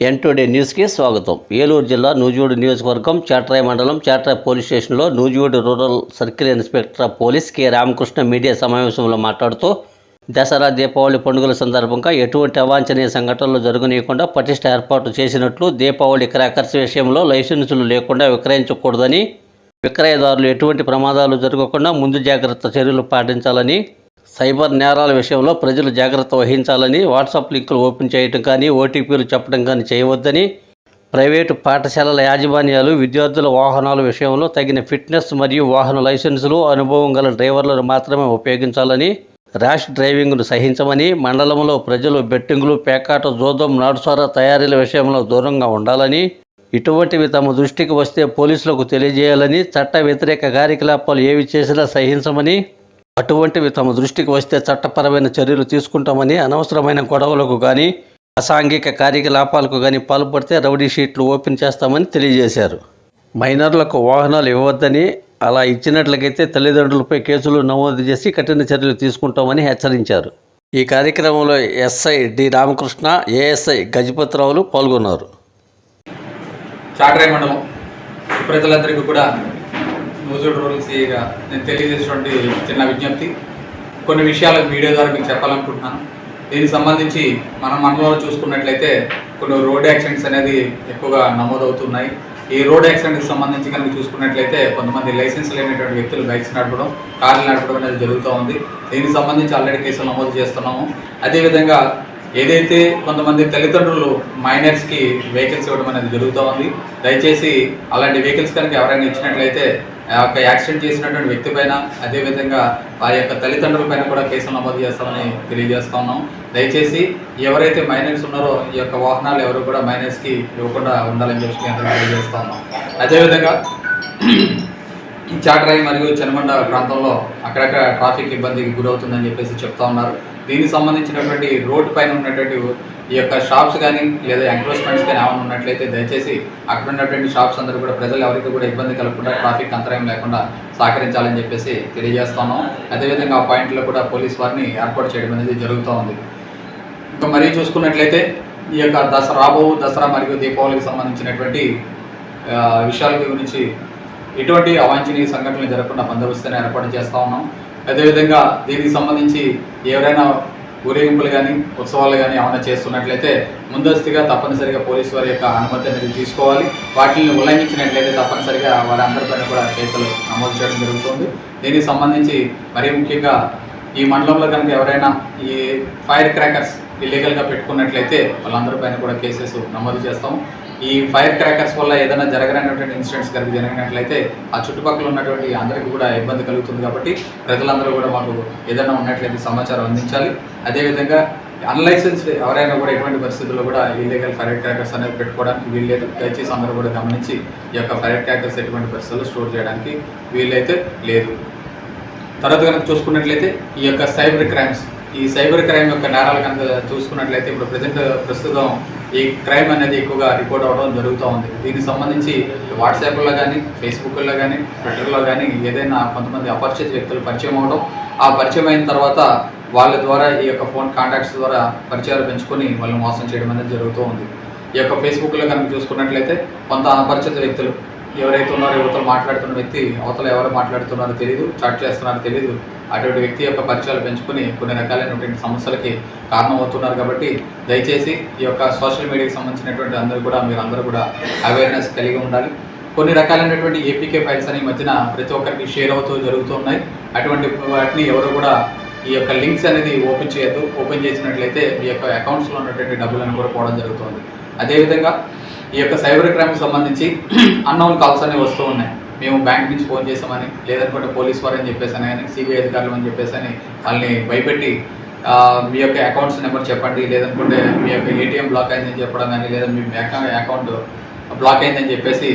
ఎన్ today న్యూస్కి స్వాగతం. ఏలూరు జిల్లా నూజివీడు నియోజకవర్గం చేట్రాయ్ మండలం చేట్రాయ్ పోలీస్ స్టేషన్లో Nuzvid rural circle inspector police K. Ramakrishna media సమావేశంలో మాట్లాడుతూ దసరా దీపావళి పండుగల సందర్భంగా ఎటువంటి అవాంఛనీయ సంఘటనలు జరగనీయకుండా పటిష్ట ఏర్పాటు చేసినట్లు దీపావళి క్రాకర్స్ విషయంలో లైసెన్సులు లేకుండా విక్రయించకూడదని విక్రయదారులు ఎటువంటి ప్రమాదాలు జరగకుండా ముందు జాగ్రత్త చర్యలు పాటించాలని సైబర్ నేరాల విషయంలో ప్రజలు జాగ్రత్త వహించాలని వాట్సాప్ లింకులు ఓపెన్ చేయటం కానీ ఓటీపీలు చెప్పడం కానీ చేయవద్దని ప్రైవేటు పాఠశాలల యాజమాన్యాలు విద్యార్థుల వాహనాల విషయంలో తగిన ఫిట్నెస్ మరియు వాహన లైసెన్సులు అనుభవం గల డ్రైవర్లను మాత్రమే ఉపయోగించాలని ర్యాష్ డ్రైవింగ్ను సహించమని మండలంలో ప్రజలు బెట్టింగులు పేకాట జోదం నాడుసార తయారీల విషయంలో దూరంగా ఉండాలని ఇటువంటివి తమ దృష్టికి వస్తే పోలీసులకు తెలియజేయాలని చట్ట వ్యతిరేక కార్యకలాపాలు ఏవి చేసినా సహించమని అటువంటివి తమ దృష్టికి వస్తే చట్టపరమైన చర్యలు తీసుకుంటామని అనవసరమైన గొడవలకు కానీ అసాంఘిక కార్యకలాపాలకు కానీ పాల్పడితే రౌడీ షీట్లు ఓపెన్ చేస్తామని తెలియజేశారు. మైనర్లకు వాహనాలు ఇవ్వద్దని అలా ఇచ్చినట్లయితే తల్లిదండ్రులపై కేసులు నమోదు చేసి కఠిన చర్యలు తీసుకుంటామని హెచ్చరించారు. ఈ కార్యక్రమంలో ఎస్ఐ డి రామకృష్ణ ఏఎస్ఐ గజపతిరావులు పాల్గొన్నారు. చాకరాయి మండలం ప్రజలందరికీ కూడా నూజుడు రూరల్ సిఐగా నేను తెలియజేసినటువంటి చిన్న విజ్ఞప్తి. కొన్ని విషయాలు మీడియా ద్వారా మీకు చెప్పాలనుకుంటున్నాను. దీనికి సంబంధించి మన మండలంలో చూసుకున్నట్లయితే కొన్ని రోడ్ యాక్సిడెంట్స్ అనేది ఎక్కువగా నమోదవుతున్నాయి. ఈ రోడ్ యాక్సిడెంట్కి సంబంధించి కనుక చూసుకున్నట్లయితే కొంతమంది లైసెన్స్ లేనటువంటి వ్యక్తులు బైక్స్ నడపడం కార్లు నడపడం అనేది జరుగుతూ ఉంది. దీనికి సంబంధించి ఆల్రెడీ కేసులు నమోదు చేస్తున్నాము. అదేవిధంగా ఏదైతే కొంతమంది తల్లిదండ్రులు మైనర్స్కి వెహికల్స్ ఇవ్వడం అనేది జరుగుతూ ఉంది. దయచేసి అలాంటి వెహికల్స్ కనుక ఎవరైనా ఇచ్చినట్లయితే ఆ యొక్క యాక్సిడెంట్ చేసినటువంటి వ్యక్తి పైన అదేవిధంగా వారి యొక్క తల్లిదండ్రుల పైన కూడా కేసులు నమోదు చేస్తామని తెలియజేస్తా ఉన్నాం. దయచేసి ఎవరైతే మైనర్స్ ఉన్నారో ఈ యొక్క వాహనాలు ఎవరు కూడా మైనర్స్కి ఇవ్వకుండా ఉండాలని చెప్పి తెలియజేస్తా ఉన్నాం. అదేవిధంగా చాటరాయి మరియు చెనమండ ప్రాంతంలో అక్కడక్కడ ట్రాఫిక్ ఇబ్బందికి గురవుతుందని చెప్పేసి చెప్తా ఉన్నారు. దీనికి సంబంధించినటువంటి రోడ్డు పైన ఉన్నటువంటి ఈ యొక్క షాప్స్ కానీ లేదా ఎంక్రోచ్మెంట్స్ కానీ ఏమైనా ఉన్నట్లయితే దయచేసి అక్కడ ఉన్నటువంటి షాప్స్ అందరూ కూడా ప్రజలు ఎవరికి కూడా ఇబ్బంది కలగకుండా ట్రాఫిక్ అంతరాయం లేకుండా సహకరించాలని చెప్పేసి తెలియజేస్తున్నాం. అదేవిధంగా ఆ పాయింట్లో కూడా పోలీస్ వారిని ఏర్పాటు చేయడం అనేది జరుగుతూ ఉంది. ఇంకా మరీ చూసుకున్నట్లయితే ఈ యొక్క దసరా రాబో దసరా మరియు దీపావళికి సంబంధించినటువంటి విషయాల గురించి ఎటువంటి అవాంఛనీయ సంఘటనలు జరగకుండా బందోబస్తుని ఏర్పాటు చేస్తూ ఉన్నాం. అదేవిధంగా దీనికి సంబంధించి ఎవరైనా ఊరేగింపులు కానీ ఉత్సవాలు కానీ ఏమైనా చేస్తున్నట్లయితే ముందస్తుగా తప్పనిసరిగా పోలీసు వారి యొక్క అనుమతి అనేది తీసుకోవాలి. వాటిని ఉల్లంఘించినట్లయితే తప్పనిసరిగా వారందరిపైన కూడా కేసులు నమోదు చేయడం జరుగుతుంది. దీనికి సంబంధించి మరీ ముఖ్యంగా ఈ మండలంలో కనుక ఎవరైనా ఈ ఫైర్ క్రాకర్స్ ఇల్లీగల్గా పెట్టుకున్నట్లయితే వాళ్ళందరి పైన కూడా కేసెస్ నమోదు చేస్తాం. ఈ ఫైర్ క్రాకర్స్ వల్ల ఏదైనా జరగనటువంటి ఇన్సిడెంట్స్ కనుక జరిగినట్లయితే ఆ చుట్టుపక్కల ఉన్నటువంటి అందరికీ కూడా ఇబ్బంది కలుగుతుంది కాబట్టి ప్రజలందరూ కూడా మాకు ఏదైనా ఉన్నట్లయితే సమాచారం అందించాలి. అదేవిధంగా అన్లైసెన్స్డ్ ఎవరైనా కూడా ఎటువంటి పరిస్థితుల్లో కూడా ఇల్లీగల్ ఫైర్ క్రాకర్స్ అనేది పెట్టుకోవడానికి వీల్లేదు దయచేసి అందరూ కూడా గమనించి ఈ యొక్క ఫైర్ క్రాకర్స్ ఎటువంటి పరిస్థితుల్లో స్టోర్ చేయడానికి వీలైతే లేదు. తర్వాత కనుక చూసుకున్నట్లయితే ఈ యొక్క సైబర్ క్రైమ్స్ ఈ సైబర్ క్రైమ్ యొక్క నేరాలు కనుక చూసుకున్నట్లయితే ఇప్పుడు ప్రజెంట్ ప్రస్తుతం ఈ క్రైమ్ అనేది ఎక్కువగా రిపోర్ట్ అవ్వడం జరుగుతూ ఉంది. దీనికి సంబంధించి వాట్సాప్లో కానీ ఫేస్బుక్లో కానీ ట్విట్టర్లో కానీ ఏదైనా కొంతమంది అపరిచిత వ్యక్తులు పరిచయం అవ్వడం ఆ పరిచయం అయిన తర్వాత వాళ్ళ ద్వారా ఈ యొక్క ఫోన్ కాంటాక్ట్స్ ద్వారా పరిచయాలు పెంచుకొని వాళ్ళని మోసం చేయడం అనేది జరుగుతూ ఉంది. ఈ యొక్క ఫేస్బుక్లో కనుక చూసుకున్నట్లయితే కొంత అపరిచిత వ్యక్తులు ఎవరైతే ఉన్నారో యువతలు మాట్లాడుతున్న వ్యక్తి అవతల ఎవరు మాట్లాడుతున్నారో తెలియదు చాట్ చేస్తున్నారో తెలియదు అటువంటి వ్యక్తి యొక్క పరిచయాలు పెంచుకొని కొన్ని రకాలైనటువంటి సమస్యలకి కారణమవుతున్నారు కాబట్టి దయచేసి ఈ యొక్క సోషల్ మీడియాకి సంబంధించినటువంటి అందరూ కూడా మీరు అందరూ కూడా అవేర్నెస్ కలిగి ఉండాలి. కొన్ని రకాలైనటువంటి ఏపీకే ఫైల్స్ అని మధ్యన ప్రతి ఒక్కరికి షేర్ అవుతూ జరుగుతూ ఉన్నాయి. అటువంటి వాటిని ఎవరు కూడా ఈ యొక్క లింక్స్ అనేది ఓపెన్ చేయొద్దు. ఓపెన్ చేసినట్లయితే మీ యొక్క అకౌంట్స్లో ఉన్నటువంటి డబ్బులను కూడా పోవడం జరుగుతుంది. అదేవిధంగా ఈ యొక్క సైబర్ క్రైమ్కి సంబంధించి అన్నోన్ కాల్స్ అనేవి వస్తూ ఉన్నాయి. మేము బ్యాంక్ నుంచి ఫోన్ చేసామని లేదనుకుంటే పోలీస్ వారు అని చెప్పేసి అని సిబిఐ అధికారులు అని చెప్పేసి అని వాళ్ళని భయపెట్టి మీ యొక్క అకౌంట్స్ నెంబర్ చెప్పండి లేదనుకుంటే మీ యొక్క ఏటీఎం బ్లాక్ అయిందని చెప్పడం కానీ లేదా మీ బ్యాంక్ అకౌంట్ బ్లాక్ అయిందని చెప్పేసి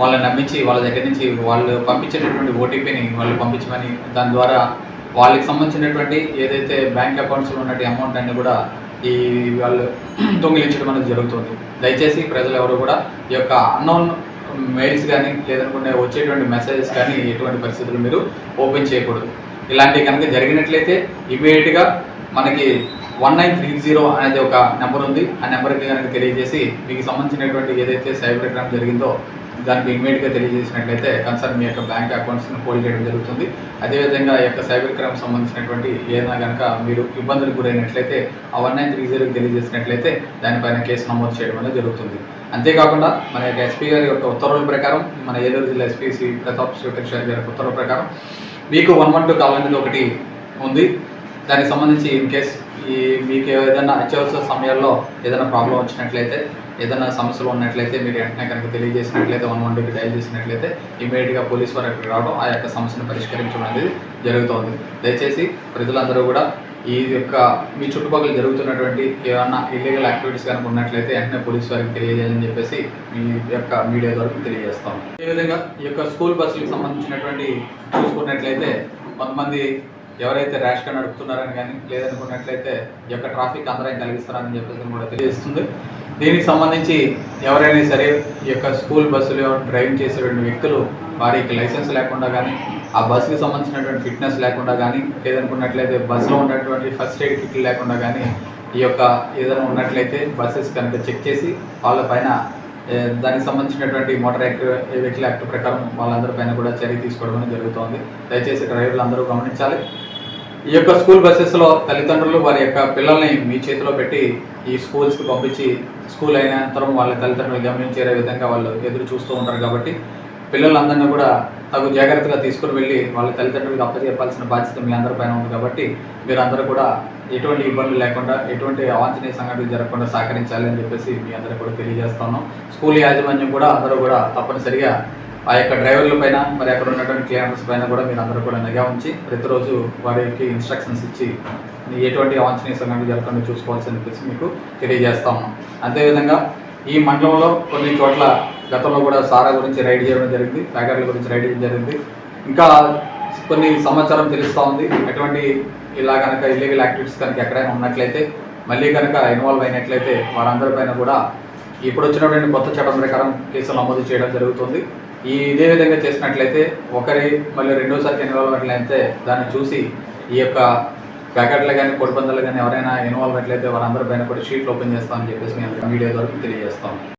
వాళ్ళని నమ్మించి వాళ్ళ దగ్గర నుంచి వాళ్ళు పంపించేటటువంటి ఓటీపీని వాళ్ళు పంపించమని దాని ద్వారా వాళ్ళకి సంబంధించినటువంటి ఏదైతే బ్యాంక్ అకౌంట్స్లో ఉన్నటువంటి అమౌంట్ అన్ని కూడా ఈ వాళ్ళు దొంగిలించడం అనేది జరుగుతుంది. దయచేసి ప్రజలు ఎవరు కూడా ఈ యొక్క అన్నోన్ మెయిల్స్ కానీ లేదనుకుంటే వచ్చేటువంటి మెసేజెస్ కానీ ఎటువంటి పరిస్థితులు మీరు ఓపెన్ చేయకూడదు. ఇలాంటివి కనుక జరిగినట్లయితే ఇమీడియట్గా మనకి వన్ నైన్ త్రీ జీరో అనేది ఒక నెంబర్ ఉంది. ఆ నెంబర్కి కనుక తెలియజేసి మీకు సంబంధించినటువంటి ఏదైతే సైబర్ క్రైమ్ జరిగిందో దానికి ఇమీడియట్గా తెలియజేసినట్లయితే కన్సర్న్ మీ యొక్క బ్యాంక్ అకౌంట్స్ని హోల్డ్ చేయడం జరుగుతుంది. అదేవిధంగా ఈ యొక్క సైబర్ క్రైమ్ సంబంధించినటువంటి ఏదైనా కనుక మీరు ఇబ్బందులకు గురైనట్లయితే ఆ వన్ నైన్ త్రీ జీరోకి తెలియజేసినట్లయితే దానిపైన కేసు నమోదు చేయడం అనేది జరుగుతుంది. అంతేకాకుండా మన యొక్క ఎస్పీ గారి యొక్క ఉత్తర్వుల ప్రకారం మన ఏలూరు జిల్లా ఎస్పీసీ ప్రతాప్ శివకృష్ణ గారి ఉత్తర్వుల ప్రకారం మీకు వన్ వన్ టూ కాల్ అనేది ఒకటి ఉంది. దానికి సంబంధించి ఇన్ కేస్ ఈ మీకు ఏదైనా అత్యవసర సమయాల్లో ఏదైనా ప్రాబ్లం వచ్చినట్లయితే ఏదైనా సమస్యలు ఉన్నట్లయితే మీరు వెంటనే కనుక తెలియజేసినట్లయితే వన్ వన్ టూకి డైల్ చేసినట్లయితే ఇమీడియట్గా పోలీస్ వారు అక్కడికి రావడం ఆ యొక్క సమస్యను పరిష్కరించడం అనేది జరుగుతోంది. దయచేసి ప్రజలందరూ కూడా ఈ యొక్క మీ చుట్టుపక్కల జరుగుతున్నటువంటి ఏమన్నా ఇల్లీగల్ యాక్టివిటీస్ కనుక ఉన్నట్లయితే వెంటనే పోలీస్ వారికి తెలియజేయాలని చెప్పేసి మీ యొక్క మీడియా ద్వారా తెలియజేస్తాం అదేవిధంగా ఈ యొక్క స్కూల్ బస్సులకు సంబంధించినటువంటి చూసుకున్నట్లయితే కొంతమంది ఎవరైతే ర్యాష్గా నడుపుతున్నారని కానీ లేదనుకున్నట్లయితే ఈ యొక్క ట్రాఫిక్ అంతరాయం కలిగిస్తారని చెప్పేసి కూడా తెలియజేస్తుంది. దీనికి సంబంధించి ఎవరైనా సరే ఈ యొక్క స్కూల్ బస్సులు డ్రైవింగ్ చేసేటువంటి వ్యక్తులు వారికి లైసెన్స్ లేకుండా కానీ ఆ బస్సుకి సంబంధించినటువంటి ఫిట్నెస్ లేకుండా కానీ లేదనుకున్నట్లయితే బస్సులో ఉన్నటువంటి ఫస్ట్ ఎయిడ్ కిట్లు లేకుండా కానీ ఈ యొక్క ఏదైనా ఉన్నట్లయితే బస్సెస్ కనుక చెక్ చేసి వాళ్ళ పైన దానికి సంబంధించినటువంటి మోటార్ యాక్ట్ వెహికల్ యాక్ట్ ప్రకారం వాళ్ళందరి పైన కూడా చర్య తీసుకోవడం జరుగుతోంది. దయచేసి డ్రైవర్లు అందరూ గమనించాలి. ఈ యొక్క స్కూల్ బస్సెస్లో తల్లిదండ్రులు వారి యొక్క పిల్లల్ని మీ చేతిలో పెట్టి ఈ స్కూల్స్కి పంపించి స్కూల్ అయినంతరం వాళ్ళ తల్లిదండ్రులు గమనించేరే విధంగా వాళ్ళు ఎదురు చూస్తూ ఉంటారు కాబట్టి పిల్లలందరినీ కూడా తగు జాగ్రత్తగా తీసుకుని వెళ్ళి వాళ్ళ తల్లిదండ్రులకు అప్పచెప్పాల్సిన బాధ్యత మీ అందరి పైన ఉంది కాబట్టి మీరందరూ కూడా ఎటువంటి ఇబ్బందులు లేకుండా ఎటువంటి అవాంఛనీయ సంఘటనలు జరగకుండా సహకరించాలి అని చెప్పేసి మీ అందరూ కూడా తెలియజేస్తున్నాం స్కూల్ యాజమాన్యం కూడా అందరూ కూడా తప్పనిసరిగా ఆ యొక్క డ్రైవర్ల పైన మరి అక్కడ ఉన్నటువంటి క్లియర్స్ పైన కూడా మీరు అందరూ కూడా నిఘా ఉంచి ప్రతిరోజు వారికి ఇన్స్ట్రక్షన్స్ ఇచ్చి ఎటువంటి అవాంఛనీయ సంఘటనలు జరగకుండా చూసుకోవాల్సి చెప్పేసి మీకు తెలియజేస్తాము అదేవిధంగా ఈ మండలంలో కొన్ని చోట్ల గతంలో కూడా సారా గురించి రైడ్ చేయడం జరిగింది ప్యాకెట్ల గురించి రైడ్ చేయడం జరిగింది. ఇంకా కొన్ని సమాచారం తెలుస్తూ ఉంది. అటువంటి ఇలా కనుక ఇల్లీగల్ యాక్టివిటీస్ కనుక ఎక్కడైనా ఉన్నట్లయితే మళ్ళీ కనుక ఇన్వాల్వ్ అయినట్లయితే వారందరి పైన కూడా ఇప్పుడు వచ్చినటువంటి కొత్త చట్టం ప్రకారం కేసులు నమోదు చేయడం జరుగుతుంది. ఈ ఇదే విధంగా చేసినట్లయితే ఒకరి మళ్ళీ రెండోసారి ఇన్వాల్వ్ అయినట్లయితే దాన్ని చూసి ఈ యొక్క ప్యాకెట్లు కానీ పొడిపందలు కానీ ఎవరైనా ఇన్వాల్వ్ అయినట్లయితే వారందరి పైన కూడా షీట్లు ఓపెన్ చేస్తామని చెప్పేసి మేము మీడియా ద్వారా తెలియజేస్తాం